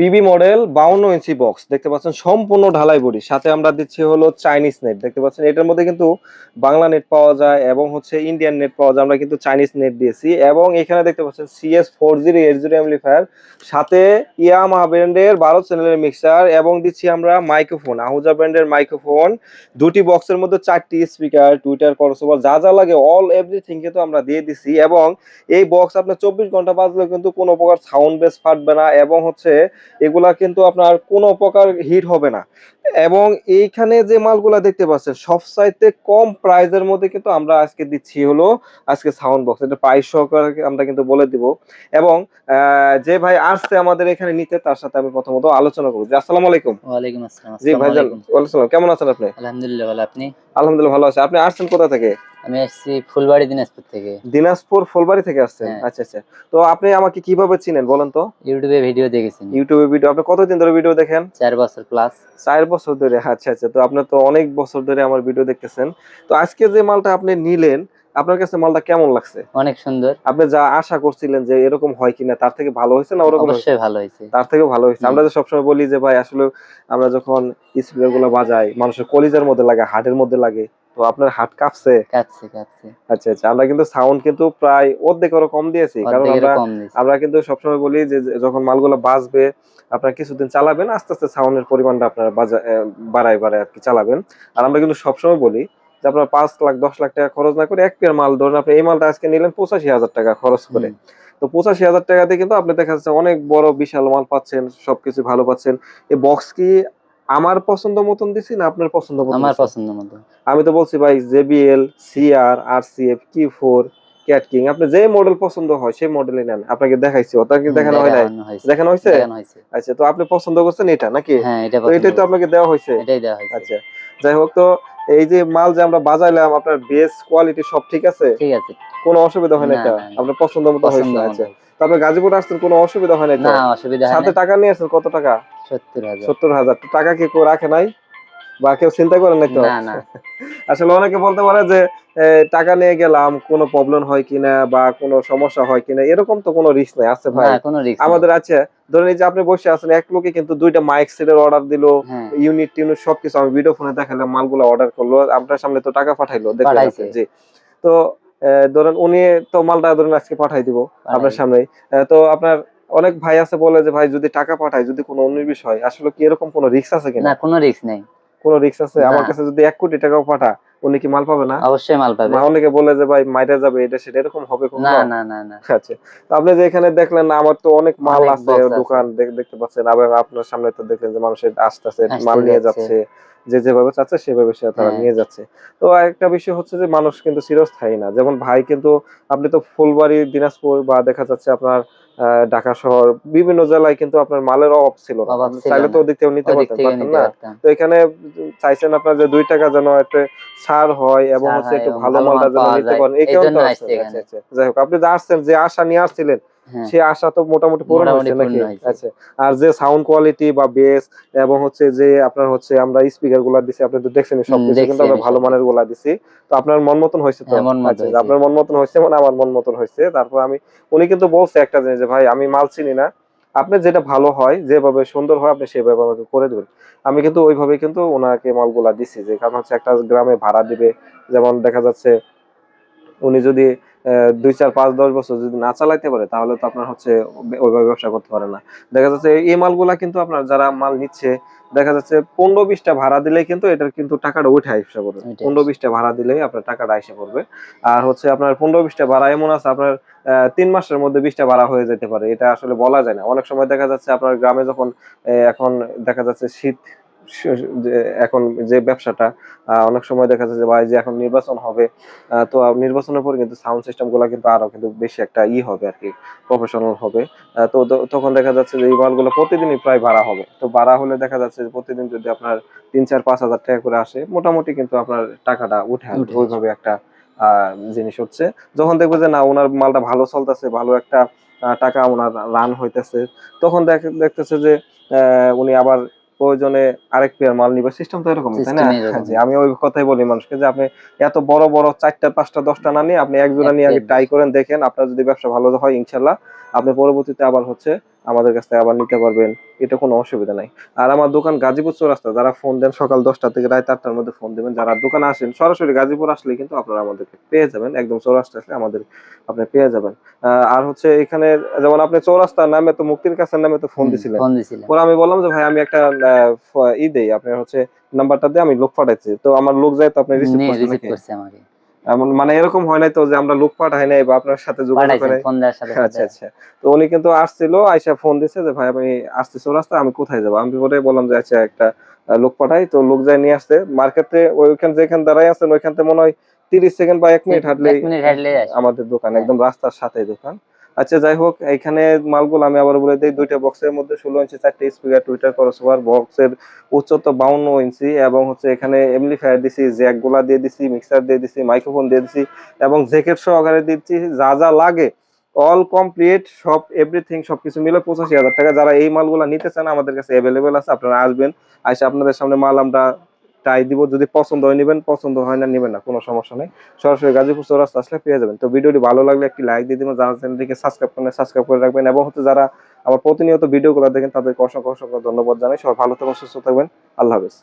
PB model বাউন্ন ইঞ্চি box দেখতে পাচ্ছেন সম্পূর্ণ ঢালাই বডি। সাথে আমরা দিচ্ছি হলো চাইনিজ নেট দেখতে পাচ্ছেন এটার মধ্যে কিন্তু বাংলা নেট পাওয়া যায় এবং হচ্ছে ইন্ডিয়ান নেট পাওয়া যায়, আমরা কিন্তু চাইনিজ নেট দিয়েছি। এবং এখানে দেখতে পাচ্ছেন CS four zero eight zero amplifier সাথে ইয়ামা ব্র্যান্ডের বারো চ্যানেলের মিক্সার এবং দিচ্ছি আমরা মাইক্রোফোন আহুজা ব্র্যান্ডের মাইক্রোফোন দুটি বক্সের মধ্যে চারটি স্পিকার টুইটার করসোভার যা যা লাগে অল এভরিথিং কিন্তু আমরা দিয়ে দিছি। এবং এই বক্স আপনার চব্বিশ ঘণ্টা বাজলে কিন্তু কোনো প্রকার সাউন্ড বেস ফাটবে না এবং হচ্ছে এগুলা কিন্তু আপনার কোনো প্রকার হিট হবে না। এবং এইখানে যে মালগুলা দেখতে পাচ্ছেন সব চাইতে কম প্রাইজের মধ্যে কিন্তু আমরা আজকে দিচ্ছি হলো আজকে সাউন্ড বক্স এটা প্রাইস সহকারে আমরা কিন্তু বলে দিব। এবং আহ, যে ভাই আসছে আমাদের এখানে নিতে তার সাথে আমি প্রথমত আলোচনা করব। আসসালামু আলাইকুম। ওয়ালাইকুম আসসালাম। জি। আসসালাম। কেমন আছেন আপনি? আলহামদুলিল্লাহ ভালো। আপনি? আলহামদুলিল্লাহ ভালো আছে। আপনি আসছেন কোথা থেকে? আমি আসছি ফুলবাড়ি দিনাজপুর থেকে। দিনাজপুর ফুলবাড়ি থেকে আসছেন? হ্যাঁ। আচ্ছা আচ্ছা। তো আপনি আমাকে কীভাবে চিনেন বলেন তো? ইউটিউবে ভিডিও দেখেছি। ইউটিউবে ভিডিও। আপনি কতদিন ধরে ভিডিও দেখেন? চার বছর প্লাস চার বছর ধরে। আচ্ছা আচ্ছা। তো আপনার তো অনেক বছর ধরে আমার ভিডিও দেখতেছেন। তো আজকে যে মালটা আপনি নিলেন আপনার কাছে মালটা কেমন লাগছে? অনেক সুন্দর। আপনি যা আশা করছিলেন যে এরকম হয় কিনা তার থেকে ভালো হয়েছে না ওরকম? অবশ্যই ভালো হয়েছে। তার থেকে ভালো হয়েছে। আমরা যে সবসময় বলি যে ভাই আসলে আমরা যখন স্পিকারগুলো বাজাই মানুষের কলিজার মধ্যে লাগে হার্টের মধ্যে লাগে তো আপনার হার্ট কাঁপছে? কাটছে কাটছে আচ্ছা আচ্ছা আমরা কিন্তু সাউন্ড কিন্তু প্রায় অর্ধেকেরও কম দিয়েছি কারণ আমরা আমরা কিন্তু সবসময় বলি যে যখন মালগুলো বাজবে আপনার কিছুদিন চালাবেন আস্তে আস্তে সাউন্ডের পরিমাণটা আপনার বাজা আহ, বাড়ায় বাড়ায় আর কি চালাবেন। আর আমরা কিন্তু সবসময় বলি যে আপনার পাঁচ লাখ দশ লাখ টাকা খরচ না করে এক পেয়ার মাল ধরুন আপনি এই মালটা আজকে নিলেন পঁচাশি হাজার টাকা খরচ করে। তো পঁচাশি হাজার টাকাতে কিন্তু আপনি দেখা যাচ্ছে অনেক বড় বিশাল মাল পাচ্ছেন সবকিছু ভালো পাচ্ছেন। এই বক্স কি আমার পছন্দ মতন দিছি না আপনার পছন্দ মতন আমার পছন্দ মতন। আমি তো বলছি ভাই জেবিএল সিআর আরসিএফ কি ফোর ক্যাট কিং আপনি যে মডেল পছন্দ হয় সেই মডেলই নেন। আপনাকে দেখাইছি ওটা কি দেখানো হয় নাই? দেখানো হয়েছে। আচ্ছা তো আপনি পছন্দ করছেন এটা নাকি? হ্যাঁ এটা তো এটাই তো আপনাকে দেওয়া হয়েছে? এটাই দেওয়া হয়েছে। আচ্ছা যাই হোক তো এই যে মাল যে আমরা বাজাইলাম আপনার বেস কোয়ালিটি সব ঠিক আছে? ঠিক আছে। কোনো অসুবিধা হয় না এটা। আপনার পছন্দ মতো পছন্দ হয়েছে। তারপর আচ্ছা গাজীপুর আসছেন কোনো অসুবিধা হয় না না অসুবিধা সাথে টাকা নিয়ে আসছেন কত টাকা? সত্তর হাজার। সত্তর হাজার। টাকা কি কেউ রাখে নাই? বা কেউ চিন্তা করেন নাই তো? না না। আসলে অনেকে বলতে পারে যে টাকা নিয়ে গেলাম কোনো প্রবলেম হয় কিনা বা কোনো সমস্যা হয় কিনা এরকম তো কোনো রিস্ক নাই আছে ভাই। আমাদের আছে ধরেন এই যে আপনি বসে আছেন এক লোকে কিন্তু দুইটা মাইক সেটের অর্ডার দিলো হ্যাঁ। ইউনিট টিউনিট সবকিছু আমি ভিডিও ফোনে দেখালাম মালগুলো অর্ডার করল আপনার সামনে তো টাকা পাঠাইলো দেখলেন জি। তো ধরেন উনি তো মালটা ধরেন আজকে পাঠাই দিব আপনার। সামনে তো আপনার অনেক ভাই আছে বলে যে ভাই যদি টাকা পাঠায় যদি কোনো অন্য বিষয় আসলে কি এরকম কোনো রিস্ক আছে কিনা? না কোনো রিস্ক নেই। কোনো রিস্ক আছে? আমার কাছে যদি এক কোটি টাকাও পাঠা উনি কি মাল পাবে না? অবশ্যই মাল পাবে। অনেকে বলে যে ভাই মাইরা যাবে এটা সেটা এরকম হবে না না না না। আচ্ছা। তো আপনি যে এখানে দেখলেন না আমার তো অনেক মাল আছে দোকান দেখতে পাচ্ছেন। আবার আপনার সামনে তো দেখলেন যে মানুষের আসতেছে আসতে মাল নিয়ে যাচ্ছে। যে যেভাবে চাচ্ছে সেভাবে সে তারা হ্যাঁ। নিয়ে যাচ্ছে তো একটা বিষয় হচ্ছে যে মানুষ কিন্তু চিরস্থায়ী না যেমন ভাই কিন্তু আপনি তো ফুলবাড়ি দিনাজপুর বা দেখা যাচ্ছে আপনার ঢাকা শহর বিভিন্ন জেলায় কিন্তু আপনার মালের অভাব ছিল চাইলে তো ওদিক থেকে নিতে পারতেন না তো এখানে চাইছেন আপনার যে দুই টাকা যেন একটা ছাড় হয় এবং হচ্ছে একটু ভালো মালটা যেন নিতে পারেন এই কারণে। এখানে। আচ্ছা, আচ্ছা। যাই হোক আপনি যা আসছেন যে আশা নিয়ে আসছিলেন সে আশা তো মোটামুটি পূরণ হয়েছে নাকি? আচ্ছা আর যে সাউন্ড কোয়ালিটি বা বেস এবং হচ্ছে যে আপনার হচ্ছে আমরা স্পিকারগুলা দিছি আপনি তো দেখছেন সব কিছু কিন্তু আমরা ভালো মানেরগুলা দিছি। তো আপনার মন মতন হয়েছে তো? হ্যাঁ, আচ্ছা। আপনার মন মতন হয়েছে মানে আমার মন মতন হয়েছে। তারপর আমি উনি কিন্তু বলছে একটা জিনিস যে ভাই আমি মাল চিনি না। আপনি যেটা ভালো হয় যেভাবে সুন্দর হয় আপনি সেভাবে আমাকে করে দেবেন। আমি কিন্তু ওইভাবে কিন্তু ওনাকে মালগুলা দিছি যে কারণ হচ্ছে একটা গ্রামে ভাড়া দিবে। যেমন দেখা যাচ্ছে উনি যদি দুই চার পাঁচ দশ বছর যদি না চালাইতে পারে তাহলে তো আপনার হচ্ছে ওইভাবে ব্যবসা করতে পারে না। দেখা যাচ্ছে এই মালগুলা কিন্তু আপনার যারা মাল নিচ্ছে দেখা যাচ্ছে পনেরো বিশটা ভাড়া দিলেই কিন্তু এটার কিন্তু টাকাটা উঠে আসা করবে পনেরো বিশটা ভাড়া দিলেই আপনার টাকাটা এসে পড়বে। আর হচ্ছে আপনার পনেরো বিশটা ভাড়া এমন আছে আপনার আহ, তিন মাসের মধ্যে বিশটা ভাড়া হয়ে যেতে পারে। এটা আসলে বলা যায় না। অনেক সময় দেখা যাচ্ছে আপনার গ্রামে যখন এখন দেখা যাচ্ছে শীত এখন যে ব্যবসাটা আহ, অনেক সময় দেখা যাচ্ছে যে ভাই যে এখন নির্বাচন হবে তো নির্বাচনের পরে কিন্তু সাউন্ড সিস্টেমগুলা কিন্তু আরও কিন্তু বেশি একটা ই হবে আর কি প্রফেশনাল হবে। তো তখন দেখা যাচ্ছে যে এই মালগুলো প্রতিদিনই প্রায় ভাড়া হবে। তো ভাড়া হলে দেখা যাচ্ছে যে প্রতিদিন যদি আপনার তিন চার পাঁচ হাজার টাকা করে আসে মোটামুটি কিন্তু আপনার টাকাটা উঠে আসবে ওইভাবে একটা আহ, জিনিস হচ্ছে। যখন দেখবে যে না ওনার মালটা ভালো চলতেছে ভালো একটা টাকা ওনার রান হইতেছে তখন দেখ- দেখতেছে যে আহ, উনি আবার প্রয়োজনে আরেক প্লেয়ার মাল নিবে সিস্টেম তো এরকম তাই না? যে আমি ওই কথাই বলি মানুষকে যে আপনি এত বড় বড় চারটা পাঁচটা দশটা না নিয়ে আপনি এক জোড়া নিয়ে আগে ট্রাই করেন দেখেন আপনার যদি ব্যবসা ভালো হয় ইনশাল্লাহ। আপনি পরবর্তীতে আবার হচ্ছে আমাদের কাছ থেকে আবার নিতে পারবেন। এটা কোনো অসুবিধা নাই। আর আমার দোকান গাজীপুর চৌরাস্তা যারা ফোন দেন সকাল দশটা থেকে রাত আটটার মধ্যে ফোন দেবেন। যারা দোকানে আসেন সরাসরি গাজীপুর আসলে কিন্তু আপনারা আমাদেরকে পেয়ে যাবেন। একদম চৌরাস্তা আসলে আমাদের আপনি পেয়ে যাবেন। আহ, আর হচ্ছে এখানে যেমন আপনি চৌরাস্তার নামে তো মুক্তির কাছের নামে তো ফোন দিছিলেন। পরে আমি বললাম যে ভাই আমি একটা ই দেই আপনার হচ্ছে নাম্বারটা দিয়ে আমি লোক পাঠাইছি তো আমার লোক যায় তো আপনি রিসিভ করছেন আমাকে। এমন মানে এরকম হয় নাই তো যে আমরা লোক পাঠাই নাই বা আপনার সাথে যোগাযোগ করে আচ্ছা আচ্ছা। তো উনি কিন্তু আসছিল আইসা ফোন দিছে যে ভাই আমি আসতেছি রাস্তা আমি কোথায় যাব? আমি পরে বললাম যে আচ্ছা একটা লোক পাঠাই। তো লোক যায় নিয়ে আসতে মার্কেটে ওইখান যেখান দাঁড়াই আছেন ওইখান থেকে মনে হয় তিরিশ সেকেন্ড বা এক মিনিট আসে। আমাদের দোকান। একদম রাস্তার সাথে দোকান। আচ্ছা যাই হোক এখানে মালগুলো আমি আবার বলে দিই, দুইটা বক্সের মধ্যে ষোলো ইঞ্চি চারটে স্পিকার টুইটার ক্রসওভার বক্সের উচ্চতা বাউন্ন ইঞ্চি এবং হচ্ছে এখানে এমপ্লিফায়ার দিছি জ্যাকগুলা দিয়ে দিছি মিক্সার দিয়ে দিছি মাইক্রোফোন দিয়ে দিছি এবং জ্যাকেট সহকারে দিচ্ছি, যা যা লাগে অল কমপ্লিট সব এভরিথিং সবকিছু মিলে পঁচাশি হাজার টাকা। যারা এই মালগুলা নিতে চান, আমাদের কাছে অ্যাভেলেবেল আছে, আপনারা আসবেন, আইসা আপনাদের সামনে মাল আমরা ট্রাই দিব, যদি পছন্দ হয় নেবেন, পছন্দ হয় না, নেবেন না, কোনো সমস্যা নেই। সরাসরি গাজীপুর চৌরাস্তা আসলে পেয়ে যাবেন। তো ভিডিওটি ভালো লাগলে একটি লাইক দিয়ে দেবেন, যারা চ্যানেলটিকে সাবস্ক্রাইব করেন সাবস্ক্রাইব করে রাখবেন, এবং হচ্ছে যারা আমার প্রতিনিয়ত ভিডিওগুলো দেখেন, তাদেরকে অসংখ্য অসংখ্য ধন্যবাদ জানাই। সবাই ভালো থাকবেন, সুস্থ থাকবেন। আল্লাহ হাফেজ।